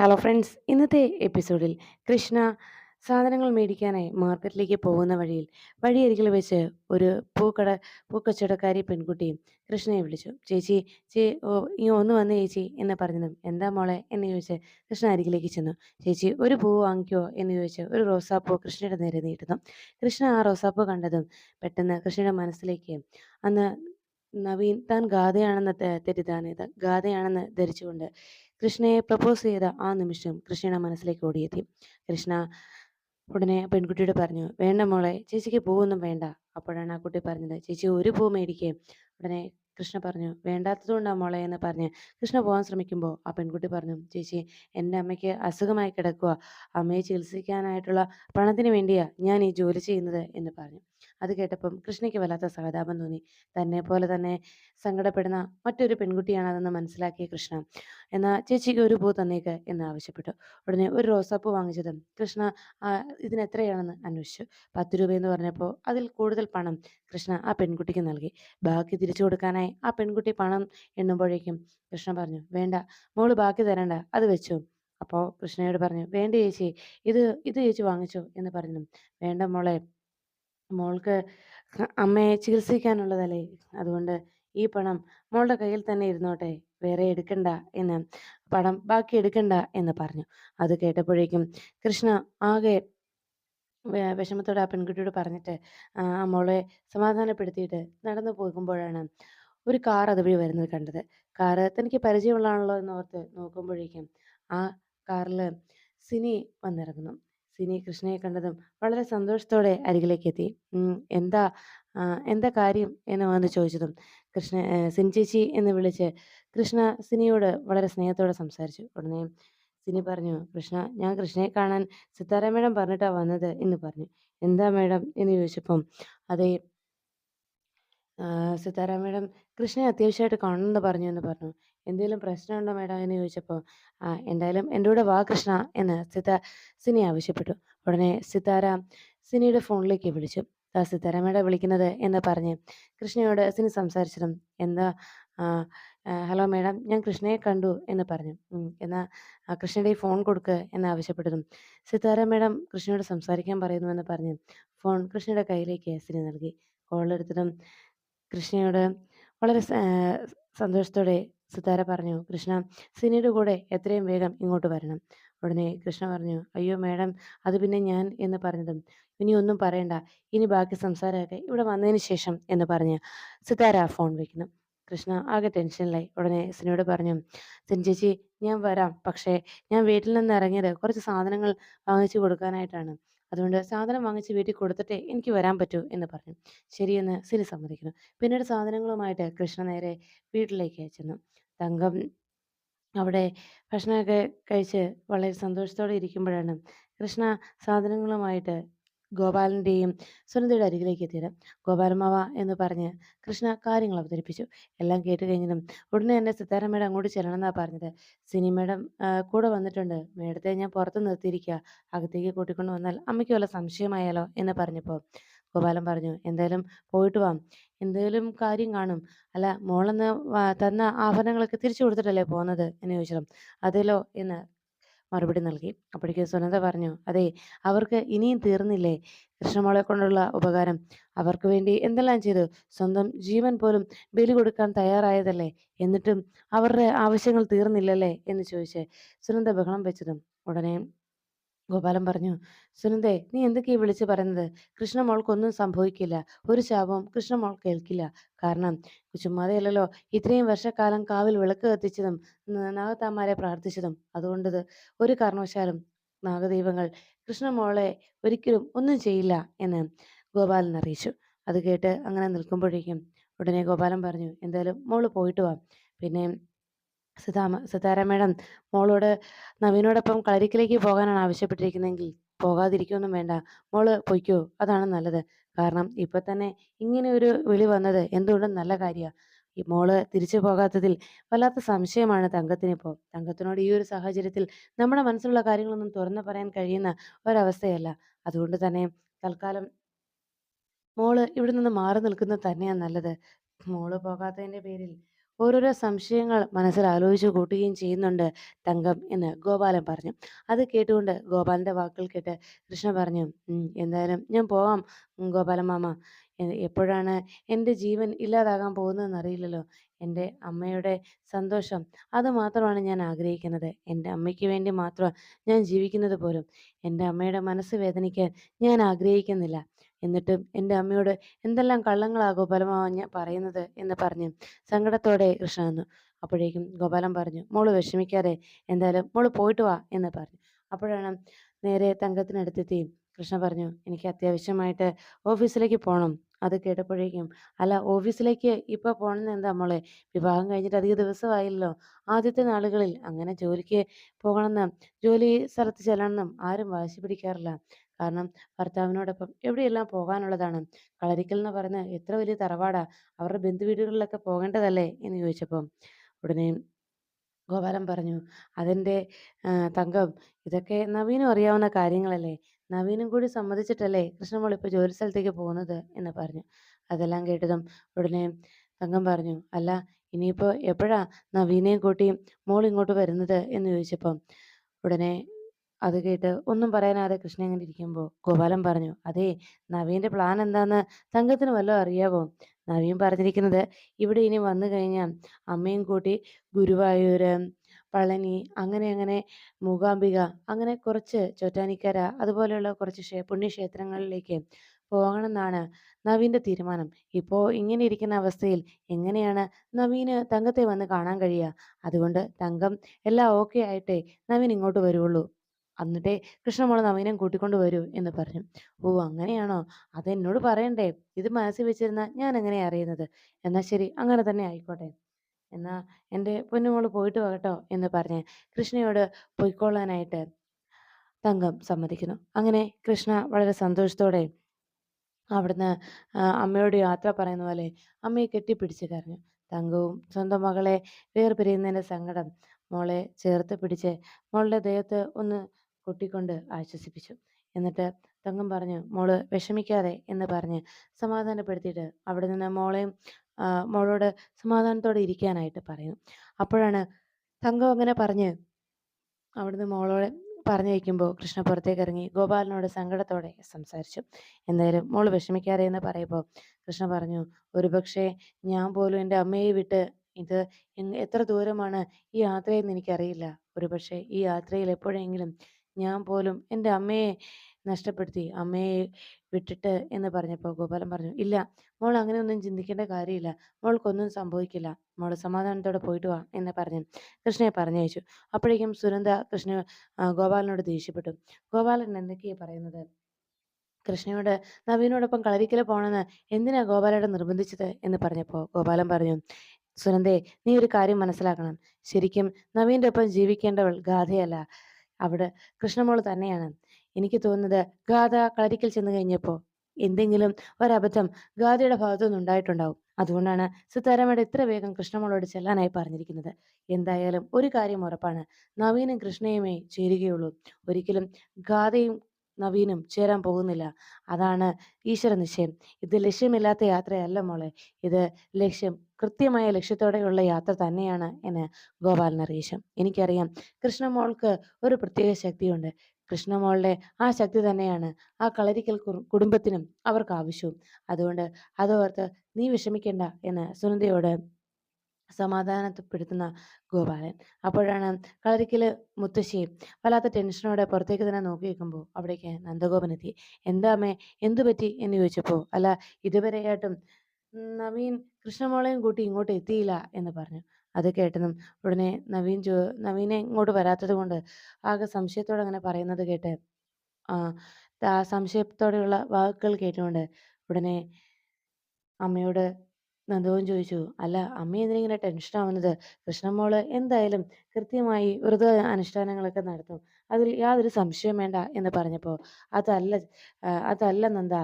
Hello friends ഇന്നത്തെ എപ്പിസോഡിൽ കൃഷ്ണ സാധനങ്ങൾ മേടിക്കാനായി മാർക്കറ്റിലേക്ക് പോകുന്ന വഴിയിൽ വഴിയരികിൽ വെച്ച് ഒരു പൂക്കട പൂക്കച്ചവടക്കാരി പെൺകുട്ടിയും കൃഷ്ണയെ വിളിച്ചു. ചേച്ചി ചേ ഈ ഒന്ന് വന്ന് ചേച്ചി എന്ന് പറഞ്ഞതും എന്താ മോളെ? എന്ന് ചോദിച്ച് കൃഷ്ണ അരികിലേക്ക് ചെന്നു. ചേച്ചി ഒരു പൂ വാങ്ങിക്കോ? എന്ന് ചോദിച്ച് ഒരു റോസാപ്പൂ കൃഷ്ണയുടെ നേരെ നീട്ടുന്നു കൃഷ്ണ ആ റോസാപ്പൂ കണ്ടതും പെട്ടെന്ന് കൃഷ്ണയുടെ മനസ്സിലേക്ക് അന്ന് നവീൻ താൻ ഗാഥയാണെന്ന് തെറ്റിദ്ധാരണ. ഗാഥയാണെന്ന് ധരിച്ചുകൊണ്ട് കൃഷ്ണയെ പ്രപ്പോസ് ചെയ്ത ആ നിമിഷം കൃഷ്ണയുടെ മനസ്സിലേക്ക് ഓടിയെത്തി. കൃഷ്ണ ഉടനെ പെൺകുട്ടിയോട് പറഞ്ഞു വേണ്ട മോളെ ചേച്ചിക്ക് പൂവൊന്നും വേണ്ട. അപ്പോഴാണ് ആ കുട്ടി പറഞ്ഞത് ചേച്ചി ഒരു പൂ മേടിക്കേ. ഉടനെ കൃഷ്ണ പറഞ്ഞു വേണ്ടാത്തതുകൊണ്ടാ മോളെ എന്ന് പറഞ്ഞ് കൃഷ്ണ പോകാൻ ശ്രമിക്കുമ്പോൾ ആ പെൺകുട്ടി പറഞ്ഞു ചേച്ചി എന്റെ അമ്മയ്ക്ക് അസുഖമായി കിടക്കുക അമ്മയെ ചികിത്സിക്കാനായിട്ടുള്ള പണത്തിന് വേണ്ടിയാ ഞാൻ ഈ ജോലി ചെയ്യുന്നത് എന്ന് പറഞ്ഞു. അത് കേട്ടപ്പം കൃഷ്ണയ്ക്ക് വല്ലാത്ത സഹതാപം തോന്നി. തന്നെ പോലെ തന്നെ സങ്കടപ്പെടുന്ന മറ്റൊരു പെൺകുട്ടിയാണ് അതെന്ന് മനസ്സിലാക്കിയ കൃഷ്ണ. എന്നാൽ ചേച്ചിക്ക് ഒരു പൂ തന്നേക്ക് എന്ന് ആവശ്യപ്പെട്ടു. ഉടനെ ഒരു റോസാപ്പൂ വാങ്ങിച്ചതും കൃഷ്ണ ഇതിന് എത്രയാണെന്ന് അന്വേഷിച്ചു. പത്ത് രൂപയെന്ന് പറഞ്ഞപ്പോൾ അതിൽ കൂടുതൽ പണം കൃഷ്ണ ആ പെൺകുട്ടിക്ക് നൽകി. ബാക്കി തിരിച്ചു കൊടുക്കാനായി ആ പെൺകുട്ടി പണം എണ്ണുമ്പോഴേക്കും കൃഷ്ണ പറഞ്ഞു വേണ്ട മോൾ ബാക്കി തരണ്ട അത് വെച്ചു. അപ്പോൾ കൃഷ്ണയോട് പറഞ്ഞു വേണ്ട ചേച്ചി ഇത് ഇത് ചേച്ചി വാങ്ങിച്ചോ എന്ന് പറഞ്ഞു. വേണ്ട മോളെ മോൾക്ക് അമ്മയെ ചികിത്സിക്കാനുള്ളതല്ലേ? അതുകൊണ്ട് ഈ പണം മോളുടെ കയ്യിൽ തന്നെ ഇരുന്നോട്ടെ വേറെ എടുക്കണ്ട എന്ന് പണം ബാക്കി എടുക്കണ്ട എന്ന് പറഞ്ഞു. അത് കേട്ടപ്പോഴേക്കും കൃഷ്ണ ആകെ വിഷമത്തോടെ ആ പെൺകുട്ടിയോട് പറഞ്ഞിട്ട് ആ മോളെ സമാധാനപ്പെടുത്തിയിട്ട് നടന്നു പോകുമ്പോഴാണ് ഒരു കാർ അതുവഴി വരുന്നത് കണ്ടത്. കാറ് തനിക്ക് പരിചയമുള്ളതാണല്ലോ എന്ന് ഓർത്ത് നോക്കുമ്പോഴേക്കും ആ കാറിൽ സിനി വന്നിറങ്ങുന്നു. സിനി കൃഷ്ണയെ കണ്ടതും വളരെ സന്തോഷത്തോടെ അരികിലേക്ക് എത്തി എന്താ എന്താ കാര്യം എന്ന് വന്ന് ചോദിച്ചതും കൃഷ്ണ സിനി ചേച്ചി എന്ന് വിളിച്ച് കൃഷ്ണ സിനിയോട് വളരെ സ്നേഹത്തോടെ സംസാരിച്ചു. ഉടനെ സിനി പറഞ്ഞു കൃഷ്ണ ഞാൻ കൃഷ്ണയെ കാണാൻ സിത്താര മേഡം പറഞ്ഞിട്ടാ വന്നത് എന്ന് പറഞ്ഞു. എന്താ മേഡം? എന്ന് ചോദിച്ചപ്പം അതേ സിത്താര മേഡം കൃഷ്ണയെ അത്യാവശ്യമായിട്ട് കാണണമെന്ന് പറഞ്ഞു എന്ന് പറഞ്ഞു. എന്തെങ്കിലും പ്രശ്നമുണ്ടോ മേഡം എന്ന് ചോദിച്ചപ്പോൾ ആ എന്തായാലും എന്റെ കൂടെ വാ കൃഷ്ണ എന്ന് സിത സിനി ആവശ്യപ്പെട്ടു. ഉടനെ സിതാര സിനിയുടെ ഫോണിലേക്ക് വിളിച്ചു. ആ സിതാര മേഡം വിളിക്കുന്നത് എന്ന് പറഞ്ഞ് കൃഷ്ണയോട് സിനി സംസാരിച്ചതും എന്താ ഹലോ മേഡം ഞാൻ കൃഷ്ണയെ കണ്ടു എന്ന് പറഞ്ഞു. എന്നാൽ കൃഷ്ണയുടെ ഫോൺ കൊടുക്ക് എന്ന് ആവശ്യപ്പെട്ടതും സിതാര മേഡം കൃഷ്ണയോട് സംസാരിക്കാൻ പറയുന്നു എന്ന് പറഞ്ഞ് ഫോൺ കൃഷ്ണയുടെ കയ്യിലേക്ക് സിനി നൽകി. കോളെടുത്തതും കൃഷ്ണയോട് വളരെ സന്തോഷത്തോടെ സിതാര പറഞ്ഞു കൃഷ്ണ സിനിയുടെ കൂടെ എത്രയും വേഗം ഇങ്ങോട്ട് വരണം. ഉടനെ കൃഷ്ണ പറഞ്ഞു അയ്യോ മേഡം അത് പിന്നെ ഞാൻ എന്ന് പറഞ്ഞതും. ഇനി ഒന്നും പറയണ്ട ഇനി ബാക്കി സംസാരമൊക്കെ ഇവിടെ വന്നതിന് ശേഷം എന്ന് പറഞ്ഞ് സിതാര ഫോൺ വയ്ക്കുന്നു കൃഷ്ണ ആകെ ടെൻഷനിലായി. ഉടനെ സിനിയോട് പറഞ്ഞു സിനി ചേച്ചി ഞാൻ വരാം. പക്ഷേ ഞാൻ വീട്ടിൽ നിന്ന് ഇറങ്ങിയത് കുറച്ച് സാധനങ്ങൾ വാങ്ങിച്ചു കൊടുക്കാനായിട്ടാണ്. അതുകൊണ്ട് സാധനം വാങ്ങിച്ച് വീട്ടിൽ കൊടുത്തിട്ടേ എനിക്ക് വരാൻ പറ്റൂ എന്ന് പറഞ്ഞു. ശരിയെന്ന് സിനി സമ്മതിക്കുന്നു. പിന്നീട് സാധനങ്ങളുമായിട്ട് കൃഷ്ണ നേരെ വീട്ടിലേക്ക് ചെന്നു. തങ്കം അവിടെ ഭക്ഷണമൊക്കെ കഴിച്ച് വളരെ സന്തോഷത്തോടെ ഇരിക്കുമ്പോഴാണ് കൃഷ്ണ സാധനങ്ങളുമായിട്ട് ഗോപാലന്റെയും സുനന്ദയുടെ അരികിലേക്ക് എത്തിയത്. ഗോപാലമാവ എന്ന് പറഞ്ഞ് കൃഷ്ണ കാര്യങ്ങൾ അവതരിപ്പിച്ചു. എല്ലാം കേട്ട് കഴിഞ്ഞതും ഉടനെ തന്നെ സിത്താര മേഡം അങ്ങോട്ട് ചെല്ലണമെന്നാണ് പറഞ്ഞത്. സിനി മേഡം കൂടെ വന്നിട്ടുണ്ട്. മേഡത്തെ ഞാൻ പുറത്ത് നിർത്തിയിരിക്കുക അകത്തേക്ക് കൂട്ടിക്കൊണ്ട് വന്നാൽ അമ്മയ്ക്ക് വല്ല സംശയമായാലോ എന്ന് പറഞ്ഞപ്പോൾ ഗോപാലൻ പറഞ്ഞു എന്തായാലും പോയിട്ട് വാ. എന്തേലും കാര്യം കാണും. അല്ല മോളെന്ന് തന്ന ആഭരണങ്ങളൊക്കെ തിരിച്ചു കൊടുത്തിട്ടല്ലേ പോകുന്നത് എന്ന് ചോദിച്ചതും. അതേലോ എന്ന് മറുപടി നൽകി. അപ്പോഴേക്കും സുനന്ദ പറഞ്ഞു അതെ അവർക്ക് ഇനിയും തീർന്നില്ലേ കൃഷ്ണമോളെ കൊണ്ടുള്ള ഉപകാരം? അവർക്ക് വേണ്ടി എന്തെല്ലാം ചെയ്തു? സ്വന്തം ജീവൻ പോലും ബലി കൊടുക്കാൻ തയ്യാറായതല്ലേ? എന്നിട്ടും അവരുടെ ആവശ്യങ്ങൾ തീർന്നില്ലല്ലേ? എന്ന് ചോദിച്ച് സുനന്ദ ബഹളം വെച്ചതും ഉടനെ ഗോപാലൻ പറഞ്ഞു സുനന്ദേ നീ എന്തൊക്കെയാ വിളിച്ചു പറയുന്നത്? കൃഷ്ണമോൾക്കൊന്നും സംഭവിക്കില്ല. ഒരു ശാപവും കൃഷ്ണമോൾ കേൾക്കില്ല. കാരണം ചുമ്മാതെയല്ലല്ലോ ഇത്രയും വർഷക്കാലം കാവിൽ വിളക്ക് കത്തിച്ചതും നാഗത്താമാരെ പ്രാർത്ഥിച്ചതും. അതുകൊണ്ടത് ഒരു കാരണവശാലും നാഗദൈവങ്ങൾ കൃഷ്ണമോളെ ഒരിക്കലും ഒന്നും ചെയ്യില്ല എന്ന് ഗോപാലൻ അറിയിച്ചു. അത് കേട്ട് അങ്ങനെ നിൽക്കുമ്പോഴേക്കും ഉടനെ ഗോപാലൻ പറഞ്ഞു എന്തായാലും മോൾ പോയിട്ട് വാ. പിന്നെ സിതാമ സിതാര മേഡം മോളോട് നവീനോടൊപ്പം കളരിക്കിലേക്ക് പോകാനാണ് ആവശ്യപ്പെട്ടിരിക്കുന്നതെങ്കിൽ പോകാതിരിക്കൊന്നും വേണ്ട. മോൾ പൊയ്ക്കോ അതാണ് നല്ലത്. കാരണം ഇപ്പൊ തന്നെ ഇങ്ങനെ ഒരു വിളി വന്നത് എന്തുകൊണ്ടും നല്ല കാര്യമാണ് ഈ മോൾ തിരിച്ചു പോകാത്തതിൽ വല്ലാത്ത സംശയമാണ് തങ്കത്തിനിപ്പോൾ. തങ്കത്തിനോട് ഈ ഒരു സാഹചര്യത്തിൽ നമ്മുടെ മനസ്സിലുള്ള കാര്യങ്ങളൊന്നും തുറന്നു പറയാൻ കഴിയുന്ന ഒരവസ്ഥയല്ല. അതുകൊണ്ട് തന്നെ തൽക്കാലം മോൾ ഇവിടെ നിന്ന് മാറി നിൽക്കുന്നത് തന്നെയാണ് നല്ലത്. മോൾ പോകാത്തതിന്റെ പേരിൽ ഓരോരോ സംശയങ്ങൾ മനസ്സിൽ ആലോചിച്ച് കൂട്ടുകയും ചെയ്യുന്നുണ്ട് തങ്കം എന്ന് ഗോപാലൻ പറഞ്ഞു. അത് കേട്ടുകൊണ്ട് ഗോപാലന്റെ വാക്കുകൾ കേട്ട് കൃഷ്ണ പറഞ്ഞു എന്തായാലും ഞാൻ പോവാം ഗോപാലൻ മാമ. എപ്പോഴാണ് എന്റെ ജീവൻ ഇല്ലാതാകാൻ പോകുന്നതെന്ന് അറിയില്ലല്ലോ. എന്റെ അമ്മയുടെ സന്തോഷം അത് മാത്രമാണ് ഞാൻ ആഗ്രഹിക്കുന്നത്. എന്റെ അമ്മയ്ക്ക് വേണ്ടി മാത്രം ഞാൻ ജീവിക്കുന്നത് പോലും. എന്റെ അമ്മയുടെ മനസ്സ് വേദനിക്കാൻ ഞാൻ ആഗ്രഹിക്കുന്നില്ല. എന്നിട്ടും എന്റെ അമ്മയോട് എന്തെല്ലാം കള്ളങ്ങളാ ഗോപാലമാമ ഞാൻ പറയുന്നത്" എന്ന് പറഞ്ഞു സങ്കടത്തോടെ കൃഷ്ണ നിന്നു. അപ്പോഴേക്കും ഗോപാലൻ പറഞ്ഞു "മോൾ വിഷമിക്കാതെ. എന്തായാലും മോൾ പോയിട്ട് വാ" എന്ന് പറഞ്ഞു. അപ്പോഴാണ് നേരെ തങ്കത്തിനടുത്തെത്തി കൃഷ്ണ പറഞ്ഞു "എനിക്ക് അത്യാവശ്യമായിട്ട് ഓഫീസിലേക്ക് പോണം." അത് കേട്ടപ്പോഴേക്കും "അല്ല ഓഫീസിലേക്ക് ഇപ്പോൾ പോകണമെന്ന് എന്താ മോളെ? വിവാഹം കഴിഞ്ഞിട്ട് അധിക ദിവസമായില്ലല്ലോ. ആദ്യത്തെ നാളുകളിൽ അങ്ങനെ ജോലിക്ക് പോകണമെന്നും ജോലി സ്ഥലത്ത് ചെല്ലണമെന്നും ആരും വാശി പിടിക്കാറില്ല. കാരണം ഭർത്താവിനോടൊപ്പം എവിടെയെല്ലാം പോകാനുള്ളതാണ്. കളരിക്കൽ എന്ന് പറയുന്ന എത്ര വലിയ തറവാടാ. അവരുടെ ബന്ധു ബന്ധുവീടുകളിലൊക്കെ പോകേണ്ടതല്ലേ?" എന്ന് ചോദിച്ചപ്പം ഉടനെ ഗോപാലൻ പറഞ്ഞു അതെന്റെ ആഹ് തങ്കം ഇതൊക്കെ നവീനും അറിയാവുന്ന കാര്യങ്ങളല്ലേ. നവീനും കൂടി സമ്മതിച്ചിട്ടല്ലേ കൃഷ്ണമോൾ ഇപ്പോൾ ജോലി സ്ഥലത്തേക്ക് പോകുന്നത്" എന്ന് പറഞ്ഞു. അതെല്ലാം കേട്ടതും ഉടനെ തങ്കം പറഞ്ഞു "അല്ല ഇനിയിപ്പോ എപ്പോഴാ നവീനെയും കൂട്ടി മോൾ ഇങ്ങോട്ട് വരുന്നത്" എന്ന് ചോദിച്ചപ്പം ഉടനെ അത് കേട്ട് ഒന്നും പറയാനാതെ കൃഷ്ണൻ ഇങ്ങനെ ഇരിക്കുമ്പോൾ ഗോപാലൻ പറഞ്ഞു അതെ നവീന്റെ പ്ലാൻ എന്താന്ന് തങ്കത്തിന് വല്ലതും അറിയാവോ? നവീൻ പറഞ്ഞിരിക്കുന്നത് ഇവിടെ ഇനി വന്നു കഴിഞ്ഞാൽ അമ്മയും കൂട്ടി ഗുരുവായൂര്, പളനി അങ്ങനെ അങ്ങനെ മൂകാംബിക അങ്ങനെ കുറച്ച് ചോറ്റാനിക്കര അതുപോലെയുള്ള കുറച്ച് ക്ഷേ പുണ്യക്ഷേത്രങ്ങളിലേക്ക് പോകണമെന്നാണ് നവീന്റെ തീരുമാനം. ഇപ്പോ ഇങ്ങനെ ഇരിക്കുന്ന അവസ്ഥയിൽ എങ്ങനെയാണ് നവീന് തങ്കത്തെ വന്ന് കാണാൻ കഴിയുക? അതുകൊണ്ട് തങ്കം എല്ലാം ഓക്കെ ആയിട്ടേ നവീൻ ഇങ്ങോട്ട് വരുവുള്ളൂ. എന്നിട്ടേ കൃഷ്ണമോളെ നവീനം കൂട്ടിക്കൊണ്ട് വരൂ" എന്ന് പറഞ്ഞു. "ഓ അങ്ങനെയാണോ? അതെന്നോട് പറയണ്ടേ? ഇത് മനസ്സിൽ വെച്ചിരുന്ന ഞാൻ എങ്ങനെയാ അറിയുന്നത്? എന്നാ ശരി അങ്ങനെ തന്നെ ആയിക്കോട്ടെ. എന്നാ എന്റെ പൊന്നുമോൾ പോയിട്ട് വാ കേട്ടോ" എന്ന് പറഞ്ഞ് കൃഷ്ണയോട് പൊയ്ക്കൊള്ളാനായിട്ട് തങ്കം സമ്മതിക്കുന്നു. അങ്ങനെ കൃഷ്ണ വളരെ സന്തോഷത്തോടെ അവിടുന്ന് അമ്മയോട് യാത്ര പറയുന്ന പോലെ അമ്മയെ കെട്ടിപ്പിടിച്ച് കരഞ്ഞു. തങ്കവും സ്വന്തം മകളെ വേർപിരിയുന്നതിന്റെ സങ്കടം മോളെ ചേർത്ത് പിടിച്ച് മോളുടെ ദേഹത്ത് ഒന്ന് കൊട്ടിക്കൊണ്ട് ആശ്വസിപ്പിച്ചു. എന്നിട്ട് തങ്കം പറഞ്ഞു "മോൾ വിഷമിക്കാതെ" എന്ന് പറഞ്ഞ് സമാധാനപ്പെടുത്തിയിട്ട് അവിടെ നിന്ന് മോളെയും മോളോട് സമാധാനത്തോടെ ഇരിക്കാനായിട്ട് പറയുന്നു. അപ്പോഴാണ് തങ്കം അങ്ങനെ പറഞ്ഞ് അവിടുന്ന് മോളോട് പറഞ്ഞു പറഞ്ഞയക്കുമ്പോൾ കൃഷ്ണ പുറത്തേക്ക് ഇറങ്ങി ഗോപാലനോട് സങ്കടത്തോടെ സംസാരിച്ചു. "എന്തായാലും മോൾ വിഷമിക്കാതെ" എന്ന് പറയുമ്പോൾ കൃഷ്ണ പറഞ്ഞു ഒരുപക്ഷെ ഞാൻ പോലും എന്റെ അമ്മയെ വിട്ട് ഇത് എത്ര ദൂരമാണ് ഈ യാത്രയെന്ന് എനിക്കറിയില്ല. ഒരുപക്ഷെ ഈ യാത്രയിൽ എപ്പോഴെങ്കിലും ഞാൻ പോലും എന്റെ അമ്മയെ നഷ്ടപ്പെടുത്തി അമ്മയെ വിട്ടിട്ട്" എന്ന് പറഞ്ഞപ്പോൾ ഗോപാലൻ പറഞ്ഞു "ഇല്ല മോൾ അങ്ങനെയൊന്നും ചിന്തിക്കേണ്ട കാര്യമില്ല. മോൾക്കൊന്നും സംഭവിക്കില്ല. മോൾ സമാധാനത്തോടെ പോയിട്ട് വാ" എന്ന് പറഞ്ഞു കൃഷ്ണയെ പറഞ്ഞയച്ചു. അപ്പോഴേക്കും സുനന്ദ കൃഷ്ണ ഗോപാലനോട് ദേഷ്യപ്പെട്ടു. "ഗോപാലൻ എന്തൊക്കെയാ പറയുന്നത്? കൃഷ്ണയോട് നവീനോടൊപ്പം കളരിക്കൽ പോണെന്ന് എന്തിനാ ഗോപാലയുടെ നിർബന്ധിച്ചത്?" എന്ന് പറഞ്ഞപ്പോൾ ഗോപാലൻ പറഞ്ഞു "സുനന്ദേ നീ ഒരു കാര്യം മനസ്സിലാക്കണം. ശരിക്കും നവീന്റെ ഒപ്പം ജീവിക്കേണ്ടവൾ ഗാഥയല്ല. അവിടെ കൃഷ്ണമോൾ തന്നെയാണ്. എനിക്ക് തോന്നുന്നത് ഗാഥ കളരിക്കൽ ചെന്ന് കഴിഞ്ഞപ്പോൾ എന്തെങ്കിലും ഒരബദ്ധം ഗാഥയുടെ ഭാഗത്തുനിന്ന് ഉണ്ടായിട്ടുണ്ടാവും. അതുകൊണ്ടാണ് സിത്താരാമ്മയോട് ഇത്ര വേഗം കൃഷ്ണമോളോട് ചെല്ലാനായി പറഞ്ഞിരിക്കുന്നത്. എന്തായാലും ഒരു കാര്യം ഉറപ്പാണ്. നവീനും കൃഷ്ണയുമേ ചേരുകയുള്ളൂ. ഒരിക്കലും ഗാഥയും നവീനും ചേരാൻ പോകുന്നില്ല. അതാണ് ഈശ്വര നിശ്ചയം. ഇത് ലക്ഷ്യമില്ലാത്ത യാത്രയല്ല മോളെ. ഇത് ലക്ഷ്യം കൃത്യമായ ലക്ഷ്യത്തോടെയുള്ള യാത്ര തന്നെയാണ്" എന്ന് ഗോപാലൻ അറിയിച്ചു. "എനിക്കറിയാം കൃഷ്ണമോൾക്ക് ഒരു പ്രത്യേക ശക്തിയുണ്ട്. കൃഷ്ണമോളുടെ ആ ശക്തി തന്നെയാണ് ആ കളരിക്കൽ കുടുംബത്തിനും അവർക്ക് ആവശ്യവും. അതുകൊണ്ട് അതോർത്ത് നീ വിഷമിക്കണ്ട" എന്ന് സുനന്ദയോട് സമാധാനപ്പെടുത്തുന്ന ഗോപാലൻ. അപ്പോഴാണ് കളരിക്കൽ മുത്തശ്ശി വല്ലാത്ത ടെൻഷനോടെ പുറത്തേക്ക് തന്നെ നോക്കി നിൽക്കുമ്പോൾ അവിടേക്ക് നന്ദഗോപൻ എത്തി. "എന്താ അമ്മേ എന്തു പറ്റി?" എന്ന് ചോദിച്ചപ്പോൾ "അല്ല ഇതുവരെയായിട്ടും നവീൻ കൃഷ്ണമോളെയും കൂട്ടി ഇങ്ങോട്ട് എത്തിയില്ല" എന്ന് പറഞ്ഞു. അത് കേട്ടതും ഉടനെ നവീൻ ചോ നവീനെ ഇങ്ങോട്ട് വരാത്തത് കൊണ്ട് ആകെ സംശയത്തോടെ അങ്ങനെ പറയുന്നത് കേട്ട് ആ സംശയത്തോടെയുള്ള വാക്കുകൾ കേട്ടുകൊണ്ട് ഉടനെ അമ്മയോട് നന്ദവും ചോദിച്ചു "അല്ല അമ്മ എന്തിനാ ഇങ്ങനെ ടെൻഷനാവുന്നത്? കൃഷ്ണമോൾ എന്തായാലും കൃത്യമായി വ്രത അനുഷ്ഠാനങ്ങളൊക്കെ നടത്തും. അതിൽ യാതൊരു സംശയം വേണ്ട" എന്ന് പറഞ്ഞപ്പോൾ "അതല്ല അതല്ല നന്ദ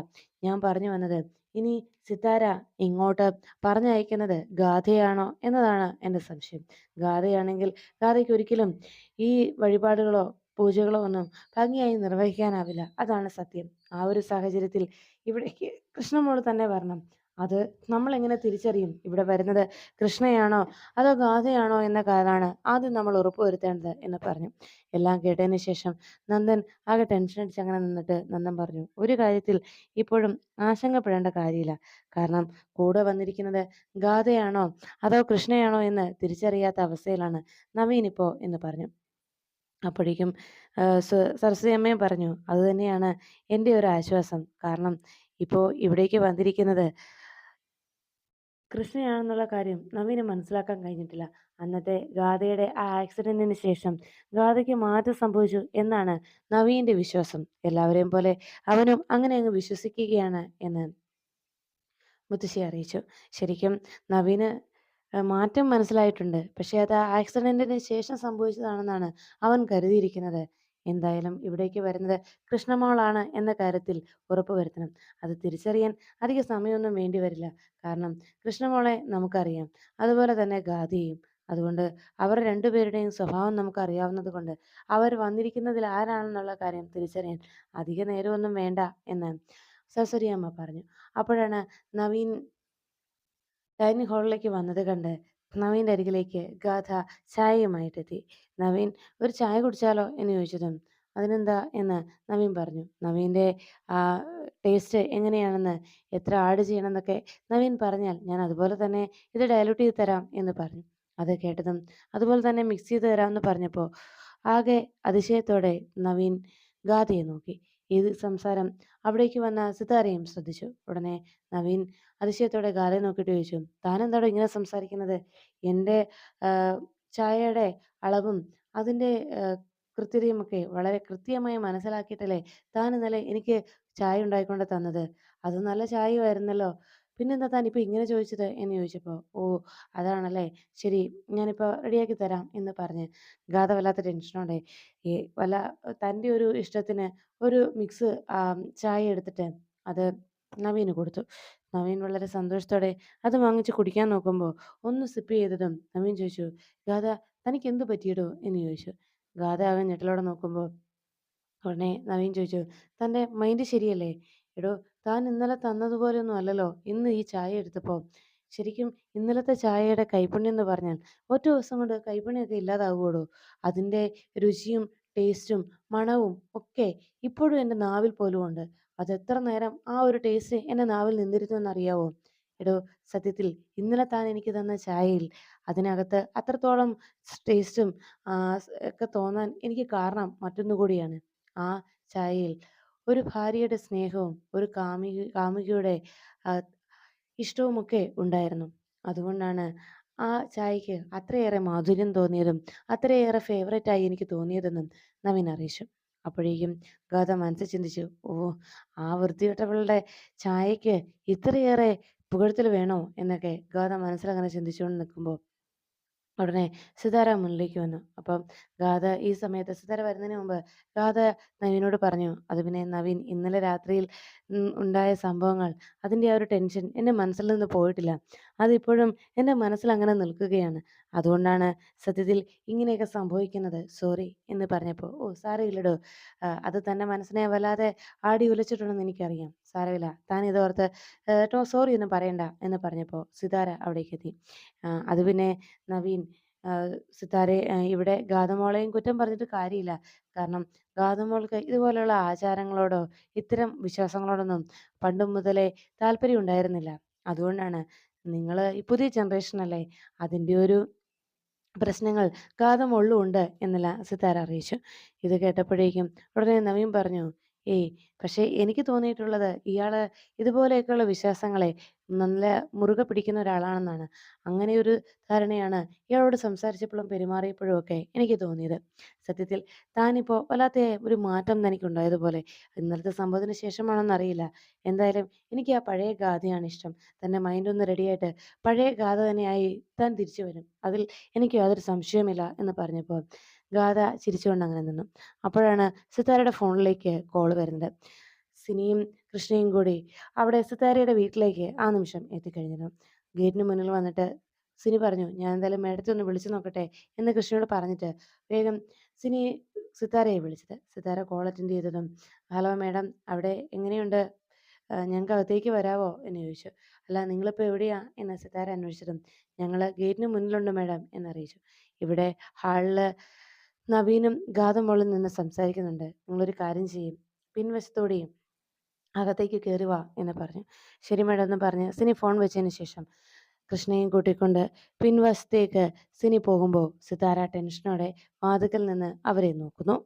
ഞാൻ പറഞ്ഞു വന്നത്. ഇനി സിത്താര ഇങ്ങോട്ട് പറഞ്ഞയക്കുന്നത് ഗാഥയാണോ എന്നതാണ് എന്റെ സംശയം. ഗാഥയാണെങ്കിൽ ഗാഥയ്ക്ക് ഒരിക്കലും ഈ വഴിപാടുകളോ പൂജകളോ ഒന്നും ഭംഗിയായി നിർവഹിക്കാനാവില്ല. അതാണ് സത്യം. ആ ഒരു സാഹചര്യത്തിൽ ഇവിടേക്ക് കൃഷ്ണമോൾ തന്നെ വരണം. അത് നമ്മൾ എങ്ങനെ തിരിച്ചറിയും? ഇവിടെ വരുന്നത് കൃഷ്ണയാണോ അതോ ഗാഥയാണോ എന്ന കാര്യമാണ് ആദ്യം നമ്മൾ ഉറപ്പുവരുത്തേണ്ടത് എന്ന് പറഞ്ഞു. എല്ലാം കേട്ടതിന് ശേഷം നന്ദൻ ആകെ ടെൻഷൻ അടിച്ച് അങ്ങനെ നിന്നിട്ട് നന്ദൻ പറഞ്ഞു ഒരു കാര്യത്തിൽ ഇപ്പോഴും ആശങ്കപ്പെടേണ്ട കാര്യമില്ല. കാരണം കൂടെ വന്നിരിക്കുന്നത് ഗാഥയാണോ അതോ കൃഷ്ണയാണോ എന്ന് തിരിച്ചറിയാത്ത അവസ്ഥയിലാണ് നവീൻ ഇപ്പോൾ എന്ന് പറഞ്ഞു. അപ്പോഴേക്കും സരസ്വതി അമ്മയും പറഞ്ഞു അതുതന്നെയാണ് എന്റെ ഒരു ആശ്വാസം. കാരണം ഇപ്പോൾ ഇവിടേക്ക് വന്നിരിക്കുന്നത് കൃഷ്ണയാണെന്നുള്ള കാര്യം നവീന് മനസ്സിലാക്കാൻ കഴിഞ്ഞിട്ടില്ല. അന്നത്തെ ഗാഥയുടെ ആ ആക്സിഡന്റിന് ശേഷം ഗാഥയ്ക്ക് മാറ്റം സംഭവിച്ചു എന്നാണ് നവീന്റെ വിശ്വാസം. എല്ലാവരെയും പോലെ അവനും അങ്ങനെ അങ്ങ് വിശ്വസിക്കുകയാണ് എന്ന് മുത്തശ്ശി അറിയിച്ചു. ശരിക്കും നവീന് മാറ്റം മനസ്സിലായിട്ടുണ്ട്. പക്ഷേ അത് ആക്സിഡന്റിന് ശേഷം സംഭവിച്ചതാണെന്നാണ് അവൻ കരുതിയിരിക്കുന്നത്. എന്തായാലും ഇവിടേക്ക് വരുന്നത് കൃഷ്ണമോളാണ് എന്ന കാര്യത്തിൽ ഉറപ്പ് വരുത്തണം. അത് തിരിച്ചറിയാൻ അധിക സമയമൊന്നും വേണ്ടി വരില്ല. കാരണം കൃഷ്ണമോളെ നമുക്കറിയാം. അതുപോലെ തന്നെ ഗാദിയെയും അതുകൊണ്ട് അവർ രണ്ടുപേരുടെയും സ്വഭാവം നമുക്ക് അറിയാവുന്നത് കൊണ്ട് അവർ വന്നിരിക്കുന്നതിൽ ആരാണെന്നുള്ള കാര്യം തിരിച്ചറിയാൻ അധിക നേരമൊന്നും വേണ്ട എന്ന് സരസ്വതി അമ്മ പറഞ്ഞു. അപ്പോഴാണ് നവീൻ ഡൈനിങ് ഹാളിലേക്ക് വന്നത് കണ്ട് നവീന്റെ അരികിലേക്ക് ഗാഥ ചായയുമായിട്ടെത്തി. നവീൻ ഒരു ചായ കുടിച്ചാലോ? എന്ന് ചോദിച്ചതും അതിനെന്താ? എന്ന് നവീൻ പറഞ്ഞു. നവീന്റെ ആ ടേസ്റ്റ് എങ്ങനെയാണെന്ന്? എത്ര ആഡ് ചെയ്യണമെന്നൊക്കെ നവീൻ പറഞ്ഞാൽ ഞാൻ അതുപോലെ തന്നെ ഇത് ഡയലൂട്ട് ചെയ്ത് തരാം എന്ന് പറഞ്ഞു. അത് കേട്ടതും അതുപോലെ തന്നെ മിക്സ് ചെയ്ത് തരാമെന്ന് പറഞ്ഞപ്പോൾ ആകെ അതിശയത്തോടെ നവീൻ ഗാഥയെ നോക്കി. ഈ സംസാരം അവിടേക്ക് വന്ന സിതാരയും ശ്രദ്ധിച്ചു. ഉടനെ നവീൻ അതിശയത്തോടെ ഗാലെ നോക്കിയിട്ട് ചോദിച്ചു താനെന്താണോ ഇങ്ങനെ സംസാരിക്കുന്നത്? എന്റെ ചായയുടെ അളവും അതിന്റെ കൃത്യതയുമൊക്കെ വളരെ കൃത്യമായി മനസ്സിലാക്കിയിട്ടല്ലേ താൻ ഇന്നലെ എനിക്ക് ചായ ഉണ്ടായിക്കൊണ്ട് തന്നത്? അത് നല്ല ചായയുമായിരുന്നല്ലോ. പിന്നെന്താ താൻ ഇപ്പോൾ ഇങ്ങനെ ചോദിച്ചത് എന്ന് ചോദിച്ചപ്പോൾ ഓ അതാണല്ലേ? ശരി ഞാനിപ്പോൾ റെഡിയാക്കി തരാം എന്ന് പറഞ്ഞ്. ഗാഥ വല്ലാത്ത ടെൻഷനോടെ ഈ വല്ല തന്റെ ഒരു ഇഷ്ടത്തിന് ഒരു മിക്സ് ചായ എടുത്തിട്ട് അത് നവീന് കൊടുത്തു. നവീൻ വളരെ സന്തോഷത്തോടെ അത് വാങ്ങിച്ച് കുടിക്കാൻ നോക്കുമ്പോൾ ഒന്ന് സിപ്പ് ചെയ്തതും നവീൻ ചോദിച്ചു ഗാഥ തനിക്ക് എന്ത് പറ്റിയിടോ? എന്ന് ചോദിച്ചു. ഗാഥ അവൻ ഞെട്ടലോടെ നോക്കുമ്പോൾ ഉടനെ നവീൻ ചോദിച്ചു തന്റെ മൈൻഡ് ശരിയല്ലേ? എടോ താൻ ഇന്നലെ തന്നതുപോലെയൊന്നും അല്ലല്ലോ ഇന്ന് ഈ ചായ എടുത്തപ്പോൾ ശരിക്കും ഇന്നലത്തെ ചായയുടെ കൈപ്പുണ്യം എന്ന് പറഞ്ഞാൽ ഒറ്റ ദിവസം കൊണ്ട് കൈപ്പുണ്യമൊക്കെ ഇല്ലാതാവുകയുള്ളൂ. അതിന്റെ രുചിയും ടേസ്റ്റും മണവും ഒക്കെ ഇപ്പോഴും എന്റെ നാവിൽ പോലും ഉണ്ട് എത്ര നേരം ആ ഒരു ടേസ്റ്റ് എന്റെ നാവിൽ നിന്നിരുന്നു എന്നറിയാവോ എടോ സത്യത്തിൽ ഇന്നലെ താൻ എനിക്ക് തന്ന ചായയിൽ അതിനകത്ത് അത്രത്തോളം ടേസ്റ്റും ഒക്കെ തോന്നാൻ എനിക്ക് കാരണം മറ്റൊന്നു കൂടിയാണ് ആ ചായയിൽ ഒരു ഭാര്യയുടെ സ്നേഹവും ഒരു കാമി കാമുകിയുടെ ഇഷ്ടവുമൊക്കെ ഉണ്ടായിരുന്നു. അതുകൊണ്ടാണ് ആ ചായക്ക് അത്രയേറെ മാധുര്യം തോന്നിയതും അത്രയേറെ ഫേവറേറ്റായി എനിക്ക് തോന്നിയതെന്നും നവീൻ അറിയിച്ചു. അപ്പോഴേക്കും ഗാഥ മനസ്സിൽ ചിന്തിച്ചു ഓ ആ വൃത്തികെട്ടവളുടെ ചായക്ക് ഇത്രയേറെ പുകഴ്ത്തൽ വേണോ? എന്നൊക്കെ ഗാഥ മനസ്സിലങ്ങനെ ചിന്തിച്ചുകൊണ്ട് നിൽക്കുമ്പോൾ ഉടനെ സിതാര മുന്നിലേക്ക് വന്നു. അപ്പം ഗാഥ ഈ സമയത്ത് സിതാര വരുന്നതിന് മുമ്പ് ഗാഥ നവീനോട് പറഞ്ഞു അത് പിന്നെ നവീൻ ഇന്നലെ രാത്രിയിൽ ഉണ്ടായ സംഭവങ്ങൾ അതിന്റെ ആ ഒരു ടെൻഷൻ എന്റെ മനസ്സിൽ നിന്ന് പോയിട്ടില്ല. അതിപ്പോഴും എന്റെ മനസ്സിൽ അങ്ങനെ നിൽക്കുകയാണ്. അതുകൊണ്ടാണ് സത്യത്തിൽ ഇങ്ങനെയൊക്കെ സംഭവിക്കുന്നത്. സോറി എന്ന് പറഞ്ഞപ്പോൾ ഓ സാരമില്ലടോ. അത് തന്നെ മനസ്സിനെ വല്ലാതെ ആടി ഉലച്ചിട്ടുണ്ടെന്ന് എനിക്കറിയാം. സാരമില്ല. താൻ ഇതോർത്ത് ടോ സോറി ഒന്നും പറയണ്ട എന്ന് പറഞ്ഞപ്പോൾ സിതാര അവിടേക്ക് എത്തി. അത് പിന്നെ നവീൻ സിതാരെ ഇവിടെ ഗാതമോളെയും കുറ്റം പറഞ്ഞിട്ട് കാര്യമില്ല. കാരണം ഗാതമോൾക്ക് ഇതുപോലെയുള്ള ആചാരങ്ങളോടോ ഇത്തരം വിശ്വാസങ്ങളോടൊന്നും പണ്ട് മുതലേ താല്പര്യം ഉണ്ടായിരുന്നില്ല. അതുകൊണ്ടാണ് നിങ്ങൾ ഈ പുതിയ ജനറേഷൻ അല്ലേ അതിന്റെ ഒരു പ്രശ്നങ്ങൾ ഗാതമൊള്ളുണ്ട് എന്നല്ല സിതാര അറിയിച്ചു. ഇത് കേട്ടപ്പോഴേക്കും ഉടനെ നവീൻ പറഞ്ഞു ഏയ് പക്ഷേ എനിക്ക് തോന്നിയിട്ടുള്ളത് ഇയാൾ ഇതുപോലെയൊക്കെയുള്ള വിശ്വാസങ്ങളെ നല്ല മുറുകെ പിടിക്കുന്ന ഒരാളാണെന്നാണ്. അങ്ങനെ ഒരു ധാരണയാണ് ഇയാളോട് സംസാരിച്ചപ്പോഴും പെരുമാറിയപ്പോഴും ഒക്കെ എനിക്ക് തോന്നിയത്. സത്യത്തിൽ താനിപ്പോ വല്ലാത്ത ഒരു മാറ്റം തനിക്കുണ്ടായതുപോലെ ഇന്നലത്തെ സംഭവത്തിന് ശേഷമാണെന്നറിയില്ല എന്തായാലും എനിക്ക് ആ പഴയ ഗാഥയാണ് ഇഷ്ടം. തന്റെ മൈൻഡ് ഒന്ന് റെഡിയായിട്ട് പഴയ ഗാഥ തന്നെയായി താൻ തിരിച്ചു വരും. അതിൽ എനിക്ക് യാതൊരു സംശയമില്ല എന്ന് പറഞ്ഞപ്പോൾ ഗാഥ ചിരിച്ചുകൊണ്ട് അങ്ങനെ നിന്നു. അപ്പോഴാണ് സിത്താരയുടെ ഫോണിലേക്ക് കോൾ വരുന്നത്. സിനിയും കൃഷ്ണയും കൂടി അവിടെ സിത്താരയുടെ വീട്ടിലേക്ക് ആ നിമിഷം എത്തിക്കഴിഞ്ഞിരുന്നു. ഗേറ്റിന് മുന്നിൽ വന്നിട്ട് സിനി പറഞ്ഞു ഞാൻ എന്തായാലും മേഡത്തെ ഒന്ന് വിളിച്ചു നോക്കട്ടെ എന്ന് കൃഷ്ണയോട് പറഞ്ഞിട്ട് വേഗം സിനി സിത്താരയെ വിളിച്ചത്. സിത്താര കോൾ അറ്റൻഡ് ചെയ്തതും ഹലോ മേഡം അവിടെ എങ്ങനെയുണ്ട്? ഞങ്ങൾക്ക് അകത്തേക്ക് വരാവോ? എന്ന് ചോദിച്ചു. അല്ല നിങ്ങളിപ്പോൾ എവിടെയാ? എന്ന് സിത്താര അന്വേഷിച്ചതും ഞങ്ങൾ ഗേറ്റിന് മുന്നിലുണ്ട് മേഡം എന്നറിയിച്ചു. ഇവിടെ ഹാളിൽ നവീനും ഗാതമോളും നിന്ന് സംസാരിക്കുന്നുണ്ട്. നിങ്ങളൊരു കാര്യം ചെയ്യും. പിൻവശത്തോടെയും അകത്തേക്ക് കയറി വാ എന്ന് പറഞ്ഞു. ശരി മേഡം എന്ന് പറഞ്ഞ് സിനി ഫോൺ വെച്ചതിന് ശേഷം കൃഷ്ണയും കൂട്ടിക്കൊണ്ട് പിൻവശത്തേക്ക് സിനി പോകുമ്പോൾ സിതാര ടെൻഷനോടെ വാതുക്കൽ നിന്ന് അവരെ നോക്കുന്നു.